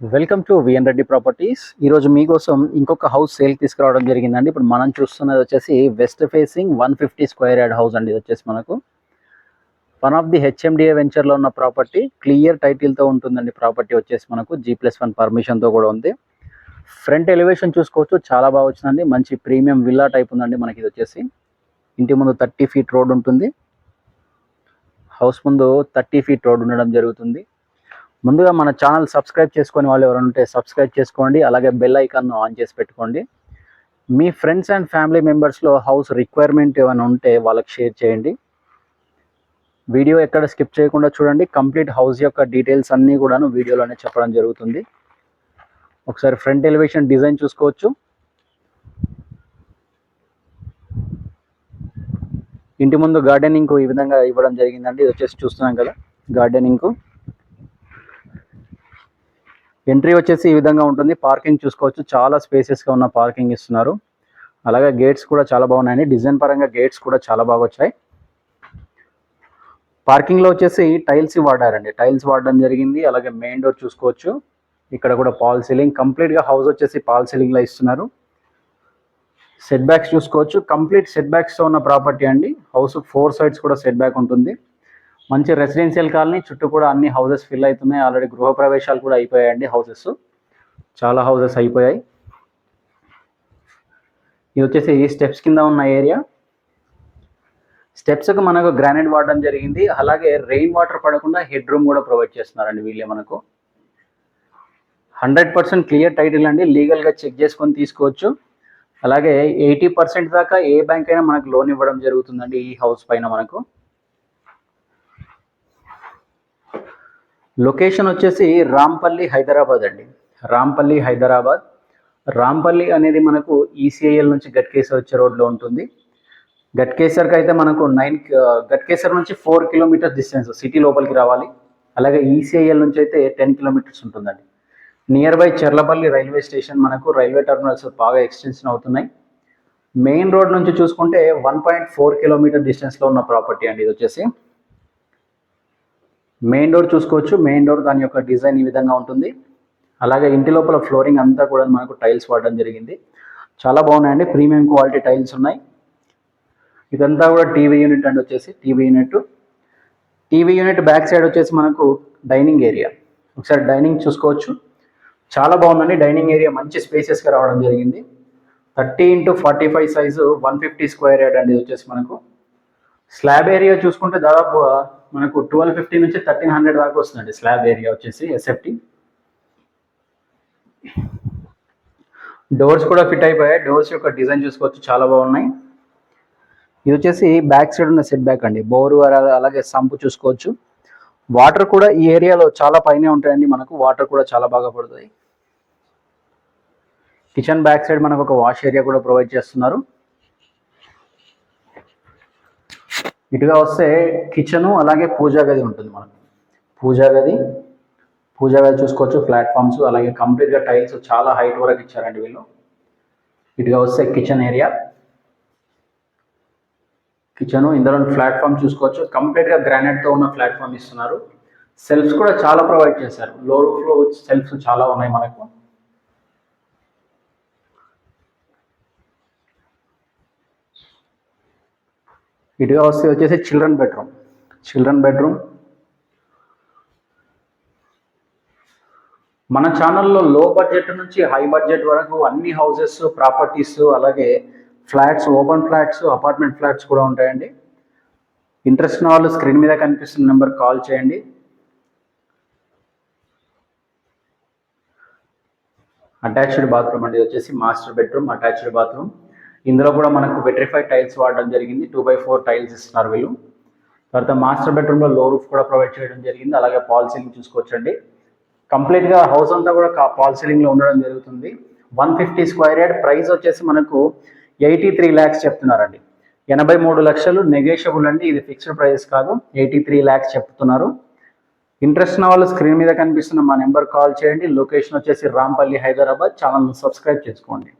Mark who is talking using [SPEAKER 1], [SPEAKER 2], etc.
[SPEAKER 1] Welcome to V N Reddy properties ఈరోజు మీకోసం ఇంకొక హౌస్ సేల్ తీసుకురావడం జరిగిందండి. ఇప్పుడు మనం చూస్తున్నది వచ్చేసి west facing one fifty square yard house అండి. ఇది వచ్చేసి మనకు వన్ ఆఫ్ ది హెచ్ఎండిఏ వెంచర్లో ఉన్న ప్రాపర్టీ క్లియర్ టైటిల్తో ఉంటుందండి ప్రాపర్టీ వచ్చేసి మనకు జీ ప్లస్ వన్ పర్మిషన్తో కూడా ఉంది. ఫ్రంట్ ఎలివేషన్ చూసుకోవచ్చు. చాలా బాగా వచ్చిందండి. మంచి ప్రీమియం విల్లా టైప్ ఉందండి మనకి ఇది వచ్చేసి. ఇంటి ముందు థర్టీ ఫీట్ రోడ్ ఉంటుంది. హౌస్ ముందు థర్టీ ఫీట్ రోడ్ ఉండడం జరుగుతుంది. ముందుగా మన ఛానల్ సబ్స్క్రైబ్ చేసుకొని వాళ్ళు ఎవరైనా ఉంటే సబ్స్క్రైబ్ చేసుకోండి అలాగే బెల్ ఐకాన్ను ఆన్ చేసి పెట్టుకోండి. మీ ఫ్రెండ్స్ అండ్ ఫ్యామిలీ మెంబర్స్లో హౌస్ రిక్వైర్మెంట్ ఏమైనా ఉంటే వాళ్ళకి షేర్ చేయండి. వీడియో ఎక్కడ స్కిప్ చేయకుండా చూడండి కంప్లీట్ హౌస్ యొక్క డీటెయిల్స్ అన్నీ కూడాను వీడియోలోనే చెప్పడం జరుగుతుంది. ఒకసారి ఫ్రంట్ ఎలివేషన్ డిజైన్ చూసుకోవచ్చు. ఇంటి ముందు గార్డెనింగ్ ఈ విధంగా ఇవ్వడం జరిగిందండి ఇది వచ్చేసి చూస్తున్నాం కదా గార్డెనింగ్ ఎంట్రీ వచ్చేసి ఈ విధంగా ఉంటుంది. పార్కింగ్ చూసుకోవచ్చు. చాలా స్పేసెస్గా ఉన్న పార్కింగ్ ఇస్తున్నారు. అలాగే గేట్స్ కూడా చాలా బాగున్నాయండి. డిజైన్ పరంగా గేట్స్ కూడా చాలా బాగా వచ్చాయి. పార్కింగ్లో వచ్చేసి టైల్స్ వాడారండి. టైల్స్ వాడడం జరిగింది. అలాగే మెయిన్ డోర్ చూసుకోవచ్చు. ఇక్కడ కూడా పాల్ సీలింగ్. కంప్లీట్గా హౌస్ వచ్చేసి పాల్ సీలింగ్లో ఇస్తున్నారు. సెట్ బ్యాక్స్ చూసుకోవచ్చు. కంప్లీట్ సెట్ బ్యాక్స్తో ఉన్న ప్రాపర్టీ అండి. హౌస్ ఫోర్ సైడ్స్ కూడా సెట్ బ్యాక్ ఉంటుంది. మంచి రెసిడెన్షియల్ కాలనీ చుట్టూ కూడా అన్ని హౌసెస్ ఫిల్ అవుతున్నాయి. ఆల్రెడీ గృహప్రవేశాలు కూడా అయిపోయాయండి హౌసెస్ చాలా హౌసెస్ అయిపోయాయి. ఇది వచ్చేసి ఈ స్టెప్స్ కింద ఉన్న ఏరియా స్టెప్స్కి మనకు గ్రానైట్ వాడడం జరిగింది. అలాగే రెయిన్ వాటర్ పడకుండా హెడ్ రూమ్ కూడా ప్రొవైడ్ చేస్తున్నారండి వీళ్ళే మనకు. హండ్రెడ్ పర్సెంట్ క్లియర్ టైటిల్ అండి. లీగల్గా చెక్ చేసుకొని తీసుకోవచ్చు. అలాగే ఎయిటీ పర్సెంట్ దాకా ఏ బ్యాంక్ అయినా మనకు లోన్ ఇవ్వడం జరుగుతుందండి ఈ హౌస్ పైన మనకు. లొకేషన్ వచ్చేసి రాంపల్లి హైదరాబాద్ అండి. రాంపల్లి హైదరాబాద్. రాంపల్లి అనేది మనకు ఈసీఐఎల్ నుంచి గట్కేసర్ వచ్చే రోడ్లో ఉంటుంది. గట్కేసర్కి అయితే మనకు నైన్ గట్కేసర్ నుంచి ఫోర్ కిలోమీటర్స్ డిస్టెన్స్ సిటీ లోపలికి రావాలి. అలాగే ఈసీఐఎల్ నుంచి అయితే టెన్ కిలోమీటర్స్ ఉంటుందండి. Near by Cherlapalli railway station మనకు రైల్వే టర్మినల్స్ బాగా ఎక్స్టెన్షన్ అవుతున్నాయి. మెయిన్ రోడ్ నుంచి చూసుకుంటే వన్ పాయింట్ ఫోర్ కిలోమీటర్ డిస్టెన్స్లో ఉన్న ప్రాపర్టీ అండి ఇది వచ్చేసి. మెయిన్ డోర్ చూసుకోవచ్చు. మెయిన్ డోర్ దాని యొక్క డిజైన్ ఈ విధంగా ఉంటుంది. అలాగే ఇంటి లోపల ఫ్లోరింగ్ అంతా కూడా మనకు టైల్స్ వాడడం జరిగింది. చాలా బాగున్నాయండి. ప్రీమియం క్వాలిటీ టైల్స్ ఉన్నాయి. ఇదంతా కూడా టీవీ యూనిట్ అండి వచ్చేసి. TV unit. TV unit back side వచ్చేసి మనకు డైనింగ్ ఏరియా. ఒకసారి డైనింగ్ చూసుకోవచ్చు. చాలా బాగుందండి. డైనింగ్ ఏరియా మంచి స్పేసెస్గా రావడం జరిగింది. Thirty into forty five size one fifty square yard అండి ఇది వచ్చేసి మనకు. స్లాబ్ ఏరియా చూసుకుంటే దాదాపు మనకు ట్వెల్వ్ ఫిఫ్టీ నుంచి థర్టీన్ హండ్రెడ్ దాకా వస్తుందండి స్లాబ్ ఏరియా వచ్చేసి ఎస్ఎఫ్టీ డోర్స్ కూడా ఫిట్ అయిపోయాయి. డోర్స్ యొక్క డిజైన్ చూసుకోవచ్చు చాలా బాగున్నాయి. ఇది వచ్చేసి బ్యాక్ సైడ్ ఉన్న సెట్ బ్యాక్ అండి. బోరు అలాగే సంపు చూసుకోవచ్చు. వాటర్ కూడా ఈ ఏరియాలో చాలా పైనే ఉంటాయండి. మనకు వాటర్ కూడా చాలా బాగా పడుతుంది. కిచెన్ బ్యాక్ సైడ్ మనకు ఒక వాష్ ఏరియా కూడా ప్రొవైడ్ చేస్తున్నారు. ఇటుగా వస్తే కిచెను అలాగే పూజా గది ఉంటుంది మనకు. పూజా గది పూజా గది చూసుకోవచ్చు ప్లాట్ఫామ్స్ అలాగే కంప్లీట్గా టైల్స్ చాలా హైట్ వరకు ఇచ్చారండి వీళ్ళు. ఇటుగా వస్తే కిచెన్ ఏరియా కిచెన్ ఇందులో ప్లాట్ఫామ్ చూసుకోవచ్చు. కంప్లీట్గా గ్రానైట్తో ఉన్న ప్లాట్ఫామ్ ఇస్తున్నారు. సెల్ఫ్స్ కూడా చాలా ప్రొవైడ్ చేశారు. లో రూఫ్లో సెల్ఫ్స్ చాలా ఉన్నాయి మనకు. ఇటుగా వస్తే వచ్చేసి చిల్డ్రన్ బెడ్రూమ్. Children bedroom. మన ఛానల్లో లో బడ్జెట్ నుంచి హై బడ్జెట్ వరకు అన్ని హౌసెస్ ప్రాపర్టీస్ అలాగే flats open flats apartment flats కూడా ఉంటాయండి. ఇంట్రెస్ట్ ఉన్న వాళ్ళు స్క్రీన్ మీద కనిపిస్తున్న నెంబర్ కాల్ చేయండి. అటాచ్డ్ బాత్రూమ్ అండి వచ్చేసి మాస్టర్ బెడ్రూమ్ అటాచ్డ్ బాత్రూమ్. ఇందులో కూడా మనకు వెట్రిఫైడ్ టైల్స్ వాడడం జరిగింది. టూ బై ఫోర్ టైల్స్ ఇస్తున్నారు వీళ్ళు. తర్వాత మాస్టర్ బెడ్రూమ్లో లో రూఫ్ కూడా ప్రొవైడ్ చేయడం జరిగింది. అలాగే పాల్ సీలింగ్ చూసుకోవచ్చండి. కంప్లీట్గా హౌస్ అంతా కూడా పాల్ సీలింగ్లో ఉండడం జరుగుతుంది. One fifty square yard price వచ్చేసి మనకు ఎయిటీ త్రీ ల్యాక్స్ చెప్తున్నారండి. ఎనభై మూడు లక్షలు నెగోషియబుల్ అండి. ఇది ఫిక్స్డ్ ప్రైస్ కాదు. ఎయిటీ త్రీ ల్యాక్స్ చెప్తున్నారు. ఇంట్రెస్ట్ ఉన్న వాళ్ళు స్క్రీన్ మీద కనిపిస్తున్న మా నెంబర్ కాల్ చేయండి. లొకేషన్ వచ్చేసి రాంపల్లి హైదరాబాద్. ఛానల్ను సబ్స్క్రైబ్ చేసుకోండి.